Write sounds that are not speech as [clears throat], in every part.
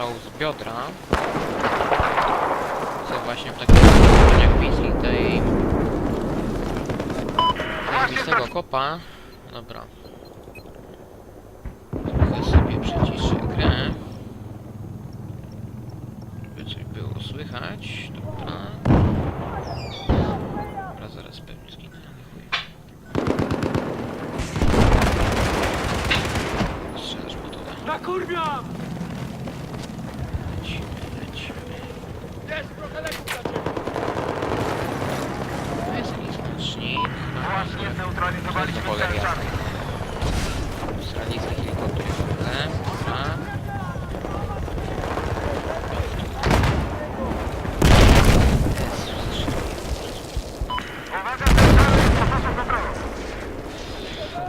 strzałów z biodra. Co właśnie w takich jak wizji tej zajebistego kopa. Dobra. Trochę sobie przyciszę grę. By coś było słychać. Dobra. Dobra zaraz pewnie zginę strzelasz po to lecimy lecimy Jest trochę leków dla ciebie! to jest jakiś znacznik Właśnie zneutralizowaliśmy cholera cel jasna. czarny. Australijski helikopter. Dobra. Uwaga, cel czarny w postosu kontrolą.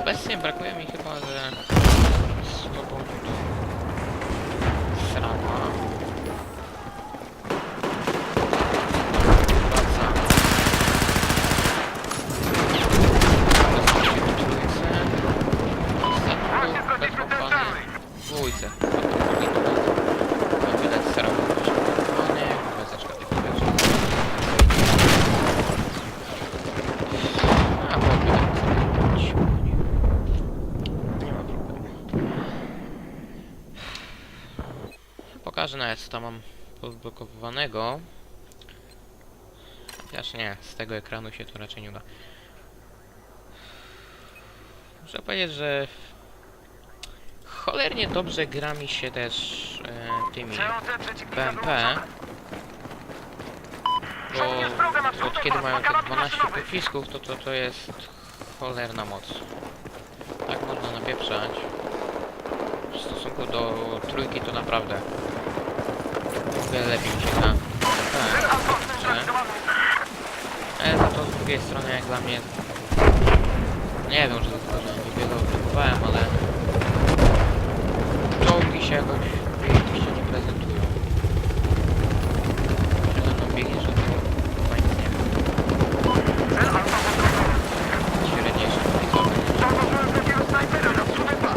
Obecnie brakuje mi chyba, że Nawet co tam mam podblokowanego. Chociaż nie, z tego ekranu się to raczej nie uda. Muszę powiedzieć, że cholernie dobrze gra mi się też e, tymi BMP, bo od kiedy mają te 12 pocisków, to to, to jest cholerna moc. Tak można napieprzać. W stosunku do trójki to naprawdę o wiele lepiej mi się gra. Tak, alfa że- zneutralizowany. ale za to z drugiej strony jak dla mnie nie wiem, że to że niewiele obserwowałem, ale czołgi się jakoś wyjeździście nie prezentują. Przede mną biegnie, że to chyba nic nie wiem. Cel alfa kontrolowany. Średniejsze miejscowe. Zauważyłem drugiego snajpera na wschód dwa.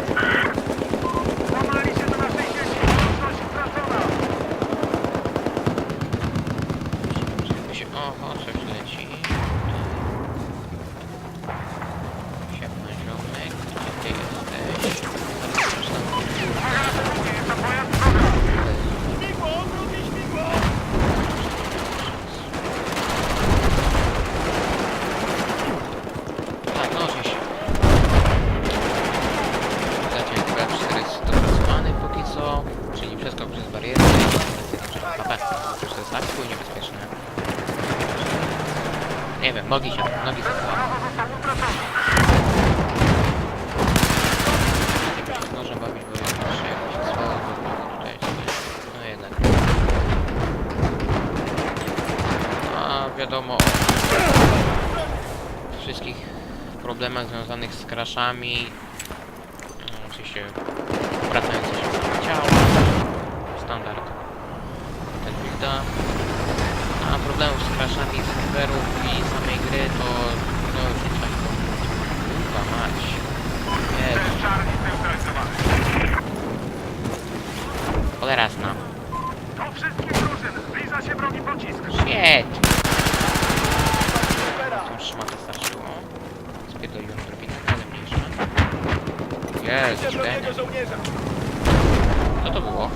Włamali się do naszej sieci. Łączność stracona. Żeby się... Oho, coś leci. Siema ziomek, gdzie ty jesteś? Zaraz tam Uwaga na celownię, jest to pojazd wroga. Śmigło, drugie śmigło! Tak, no oczywiście. Wiecie, B4 jest dopracowany póki co, czyli przeskok przez barierę, znaczy HP. To jest tak chuj niebezpieczne. Nie wiem, nogi się, nogi się. Może bawić, bo jeszcze jest, no jednak. A wiadomo wszystkich problemach związanych z crashami, no, oczywiście wracające się ciała, standard ten builda. Problemów z crashami serwerów i samej gry to no już nie trzeba mówić. Kurwa mać. Cholera zna. Do wszystkich drużyn. Zbliża się wrogi pocisk. Shit! Tą szmatę starczyło. Spierdoliłem drobinę, ale mniejsza. Jest, żołnierza! Co to było?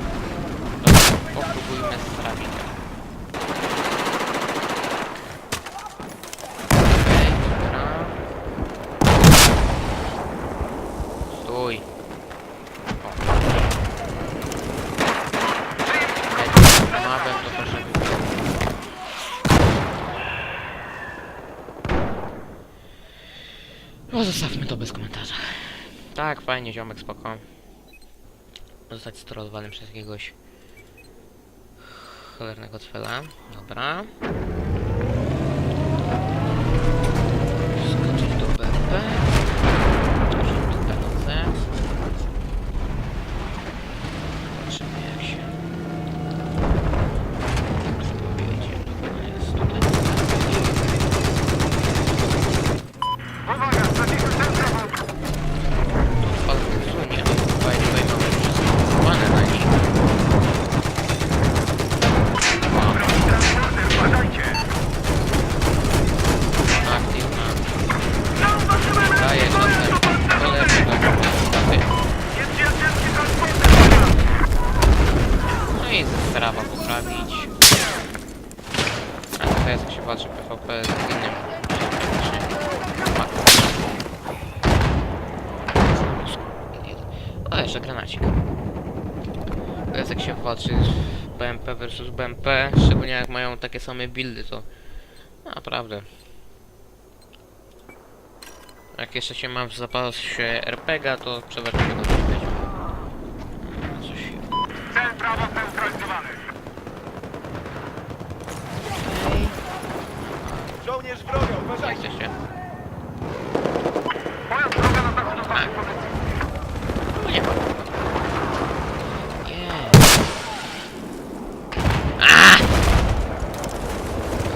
Dobra, popróbujmy z rabitem. Tak, fajnie, ziomek, spoko. Zostać sterowanym przez jakiegoś cholernego cwela. Dobra. Skoczyć do BP. Zobaczymy jak się... patrzy PvP z innym. O, jeszcze granacik. Teraz jak się patrzy w BMP versus BMP, szczególnie jak mają takie same buildy, to naprawdę. Jak jeszcze się ma w zapasie RPG, to przeważnie tego nie będzie. Coś Cel prawo zneutralizowany. Żołnierz wroga, Jak uważajcie! jesteście? Pojazd wroga na zachodu waszej pozycji. No nie ma. Nie. A!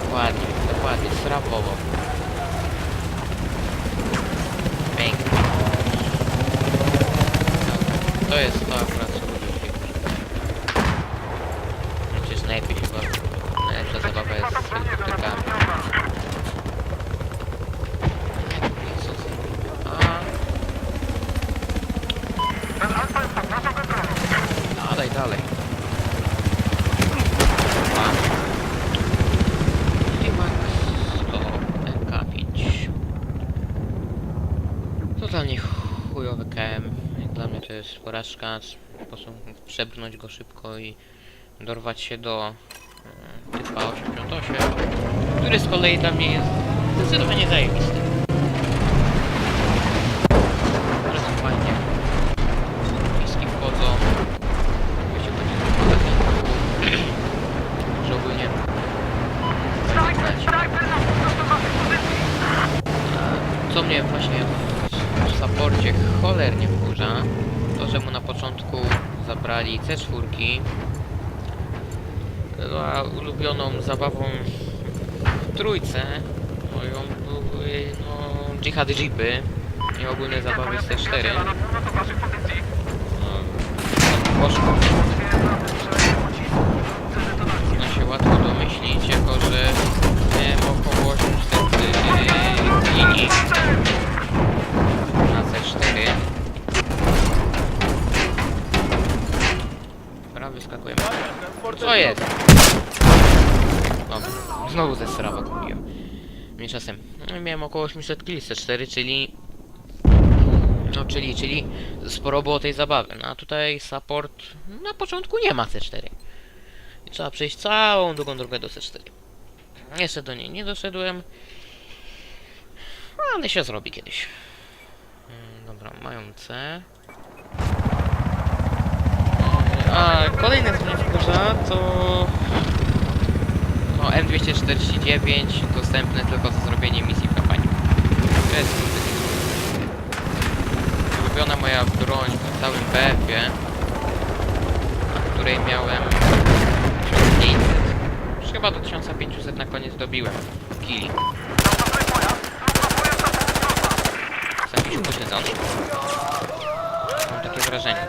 Dokładnie, dokładnie, srabowo. Pięknie. Dobra, To jest to akurat co lubię w tej grze. Przecież najlepiej chyba, najlepsza zabawa jest z helikopterkami. Jezus. A, Ten alfa jest pod naszą kontrolą. Dalej. I max 100 MK5. Totalnie chujowy KM. Dla mnie to jest porażka. Po prostu przebrnąć go szybko i dorwać się do e, typa 88, który z kolei dla mnie jest zdecydowanie zajebisty. Bardzo fajnie. Fiski wchodzą. Jeśli chodzi o takie że ogólnie Snajper, snajper na pod waszej pozycji. e, co mnie właśnie w, saporcie cholernie wkurza, to że mu na początku zabrali C4 była ulubioną zabawą w trójce moją były no dżihad jeepy i ogólne zabawy z C4 Przyjaciela na północ od waszej pozycji. no, poszło linii na C4. Dobra, wyskakujemy. Co jest? Dobra, znowu ze strawa kupiłem. Tymczasem, no, miałem około 800 kili C4, czyli... No, czyli, czyli sporo było tej zabawy. No, a tutaj support na początku nie ma C4. I trzeba przejść całą długą drogę do C4. Jeszcze do niej nie doszedłem. Ale się zrobi kiedyś. Mm, Dobra, mają C. A kolejne zbliża to no, M249 dostępne tylko za zrobienie misji w kampanii. To jest ulubiona moja broń w całym BF-ie, na której miałem 1500. Już chyba do 1500 na koniec dobiłem. Kili. Jestem jakiś upośledzony? Mam takie wrażenie.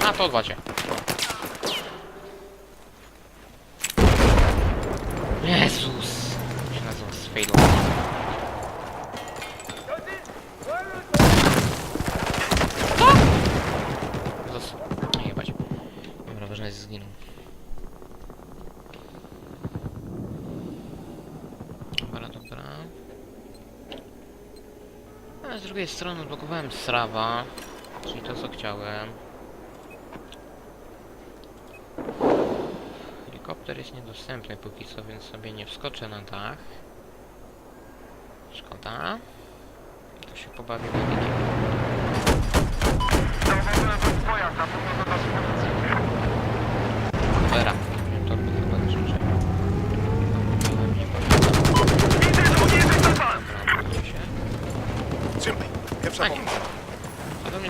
Na to odwacie. Jezus! Się nazywa sfailowanie. Zos... Nie jebać. Dobra, ważne jest zginął. Dobra, dobra. Ale z drugiej strony odblokowałem Srawa, czyli to co chciałem. Helikopter. jest niedostępny póki co, więc sobie nie wskoczę na dach. Szkoda. To się pobawię. Zauważyłem wróg pojazd na północ od naszej pozycji. Cholera, torby chyba też muszę. Miałem nie Widzę żołnierzy Stefan! Dobra, odwróćcie się. Trzymaj. Pierwsza A nie. pomoc.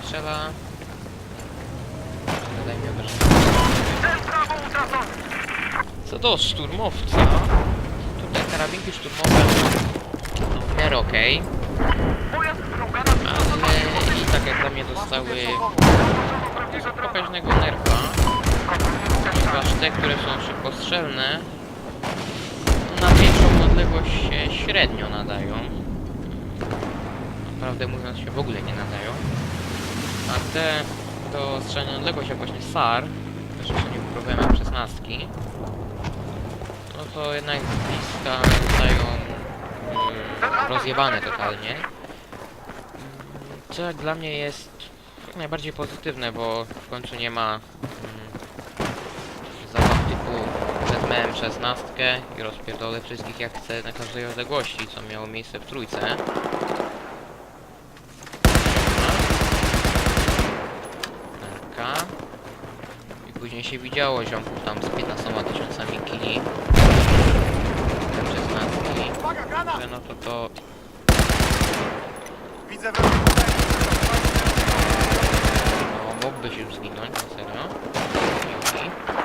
Utracony! Co do szturmowca, tutaj karabinki szturmowe są w miarę okej, ale i tak jak dla mnie dostały pokaźnego nerfa, ponieważ te, które są szybkostrzelne, na większą odległość się średnio nadają. Naprawdę mówiąc się w ogóle nie nadają. A te do strzelania odległość, jak właśnie SAR, też jeszcze nie próbowałem M16, no to jednak bliska zostają mm, rozjebane totalnie. Co dla mnie jest najbardziej pozytywne, bo w końcu nie ma mm, zabaw typu wezmę M16 i rozpierdolę wszystkich jak chcę na każdej odległości, co miało miejsce w trójce. Później się widziało ziomków tam z 15 tysiącami kili. M16. Uwaga, granat! Że no to to Widzę. No, mógłbyś już zginąć, na serio. Dzięki.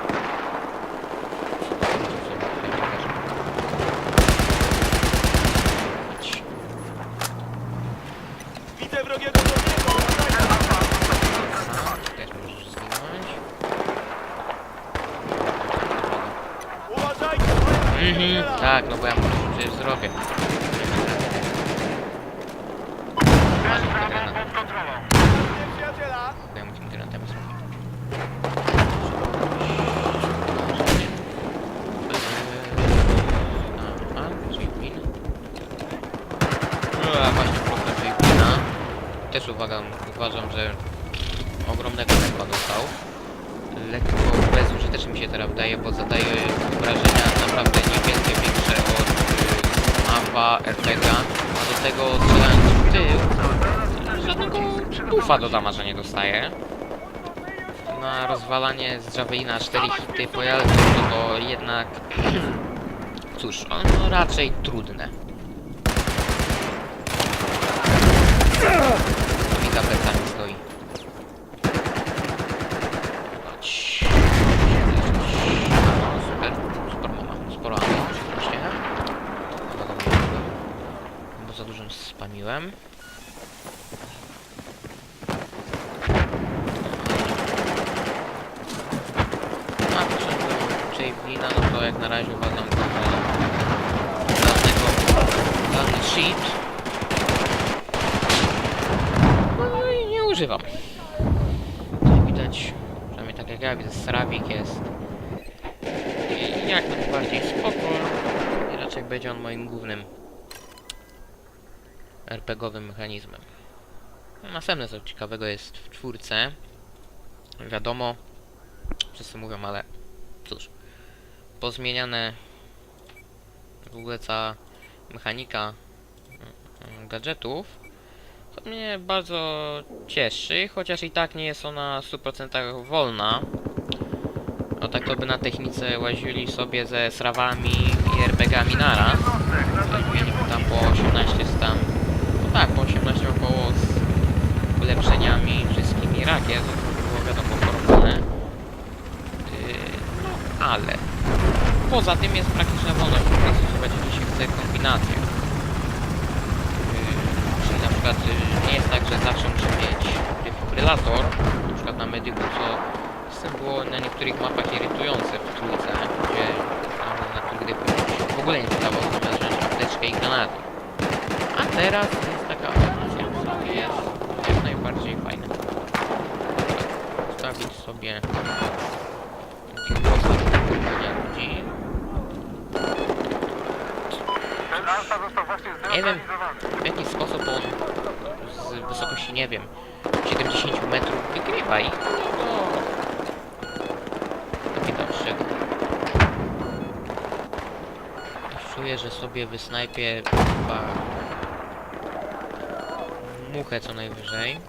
Widzę wrogiego żołnierza. Aha, Też możesz zginąć. Uważajcie! Mhm, tak, no bo ja może przecież zrobię. Ja mu tym granatem zrobię. No, a właśnie problem J-Pina. Też uwaga, uważam, że ogromnego tempa dostał. Lekko bezużyteczny mi się teraz wydaje, bo zadaje obrażenia naprawdę niewielkie, większe od y, AWA, RPG, a do tego strzelając w tył, żadnego bufa do damaża nie dostaje. Na rozwalanie z Javelina 4 hity pojazdu to, to jednak... [clears throat] Cóż, no raczej trudne. To mi za plecami stoi. Chodź. No, super. Sporo mam. Sporo ammo, oczywiście. Chyba do mnie Dużo spamiłem. A potrzebny Javelina, no to jak na razie uważam to za żadnego żadny cheat. No i nie używam. Jak widać, przynajmniej tak jak ja widzę, Strawik jest i jak najbardziej spoko i raczej będzie on moim głównym RPGowym mechanizmem. No, Następne co ciekawego jest w czwórce. Wiadomo, wszyscy mówią, ale cóż, pozmieniane w ogóle cała mechanika mm, gadżetów, to mnie bardzo cieszy, chociaż i tak nie jest ona w 100% wolna. No tak to by na technice łazili sobie ze srawami i RPGami naraz. Tam po 18 stan. No tak, po 18 około z ulepszeniami wszystkimi rakiet, było wiadomo porwane. Yy, no ale poza tym jest praktyczna wolność, stosować jeśli się chce kombinację. Yy, czyli na przykład yy, nie jest tak, że zawsze muszę mieć defibrylator, na przykład na medyku, co tym było na niektórych mapach irytujące w trójce, gdzie tam na których w ogóle nie wydawało zamiast wziąć apteczkę i granaty. A teraz jest taka opcja, co jest jak najbardziej fajne. Stawić sobie Nie wiem. W jaki sposób on z wysokości, nie wiem, 70 metrów wygrywa i no. Taki szczegół. czuję, że sobie wysnajpię chyba muchę co najwyżej.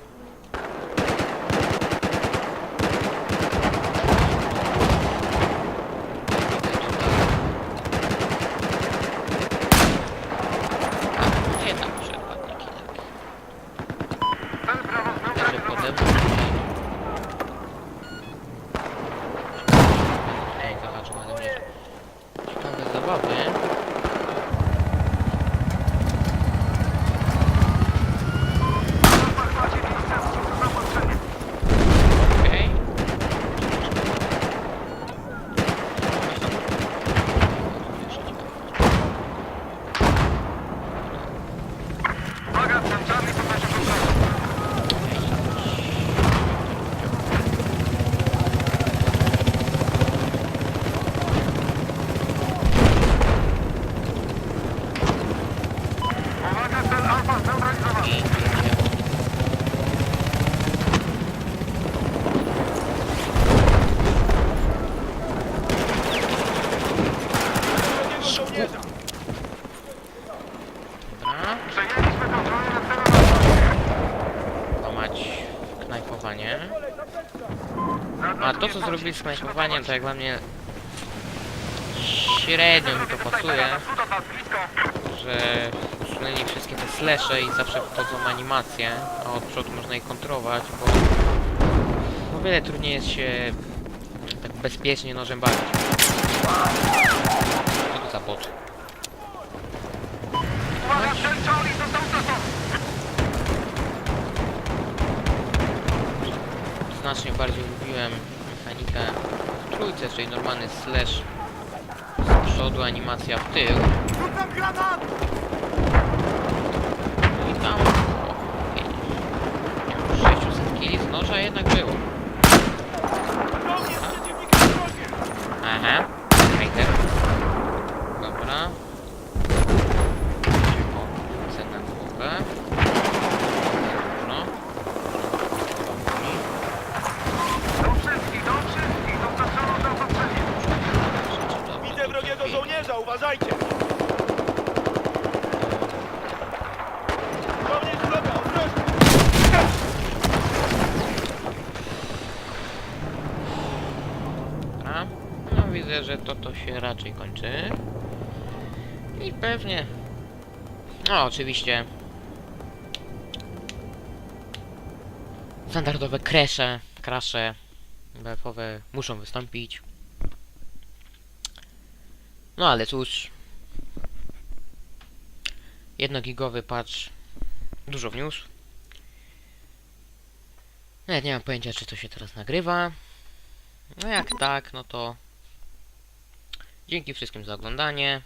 A, Nie tam przed ładnie Cel prawo Że zneutralizowany. pode mną. Ej, zobaczmy, ale mnie ciekawe zabawy. Macie miejsce z zaopatrzeniem. Okej. Uwaga, centralny podnosi kontrolę. Uwaga, cel alfa zneutralizowany. I Wrogiego żołnierza! Dobra, Przejęliśmy kontrolę nad celem alfa. łamać knajpowanie. A to co zrobili z knajpowaniem to jak dla mnie średnio mi to pasuje, że usunęli wszystkie te slesze i zawsze wchodzą animacje, a od przodu można ich kontrolować, bo o wiele trudniej jest się tak bezpiecznie nożem bawić. Co to za bot? Znacznie bardziej lubiłem mechanikę w trójce, czyli normalny slash z przodu, animacja w tył. Rzucam granat! No i tam o, nie wiem, 600 kili z noża jednak było. Aha, hejter. Dobra. Cenę na głowę. No. Do wszystkich, do wszystkich, dostarczono zaopatrzenie. Widzę wrogiego żołnierza, uważajcie! Żołnierz wroga, ostrożnie! Dobra. No widzę, że to to się raczej kończy. I pewnie. No oczywiście. Standardowe kresze, krasze BF-owe muszą wystąpić. No ale cóż. Jednogigowy patch dużo wniósł. Nawet nie mam pojęcia, czy to się teraz nagrywa. No jak tak, no to dzięki wszystkim za oglądanie.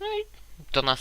No i do nas.